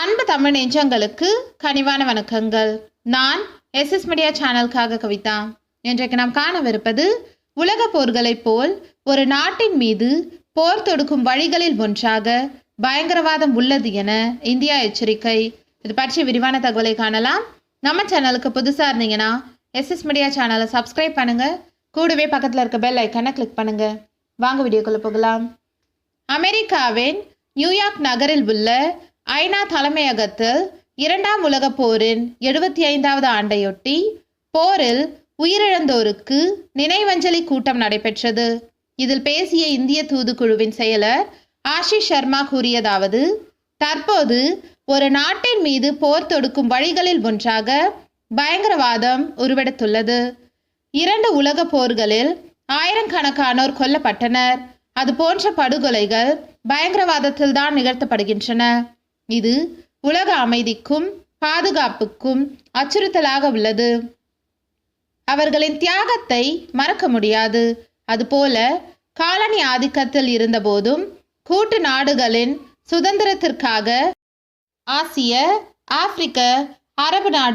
அன்பு தமிழ் நெஞ்சங்களுக்கு கனிவான வணக்கங்கள். நான் எஸ் எஸ் மீடியா சேனலுக்காக கவிதா. இன்றைக்கு நாம் காணவிருப்பது உலக போர்களைப் போல் ஒரு நாட்டின் மீது போர் தொடுக்கும் வழிகளில் ஒன்றாக பயங்கரவாதம் உள்ளது என இந்தியா எச்சரிக்கை. இது பற்றி விரிவான தகவலை காணலாம். நம்ம சேனலுக்கு புதுசாக இருந்தீங்கன்னா எஸ்எஸ் மீடியா சேனலை சப்ஸ்கிரைப் பண்ணுங்க. கூடவே பக்கத்தில் இருக்க பெல் ஐக்கானை கிளிக் பண்ணுங்க. வாங்க வீடியோக்குள்ளே போகலாம். அமெரிக்காவின் நியூயார்க் நகரில் உள்ள ஐநா தலைமையகத்தில் இரண்டாம் உலகப் போரின் எழுபத்தி ஐந்தாவது ஆண்டையொட்டி போரில் உயிரிழந்தோருக்கு நினைவஞ்சலி கூட்டம் நடைபெற்றது. இதில் பேசிய இந்திய தூதுக்குழுவின் செயலர் ஆஷிஷ் சர்மா கூறியதாவது தற்போது ஒரு நாட்டின் மீது போர் தொடுக்கும் வழிகளில் ஒன்றாக பயங்கரவாதம் உருவெடுத்துள்ளது. இரண்டு உலக போர்களில் ஆயிரக்கணக்கானோர் கொல்லப்பட்டனர். அது போன்ற படுகொலைகள் பயங்கரவாதத்தில் தான் நிகழ்த்தப்படுகின்றன. இது உலக அமைதிக்கும் பாதுகாப்புக்கும் அச்சுறுத்தலாக உள்ளது. அவர்களின் தியாகத்தை மறக்க முடியாது. அதுபோல காலனி ஆதிக்கத்தில் இருந்தபோதும் கூட்டு நாடுகளின் சுதந்திரத்திற்காக ஆசிய ஆப்பிரிக்க அரபு நாடு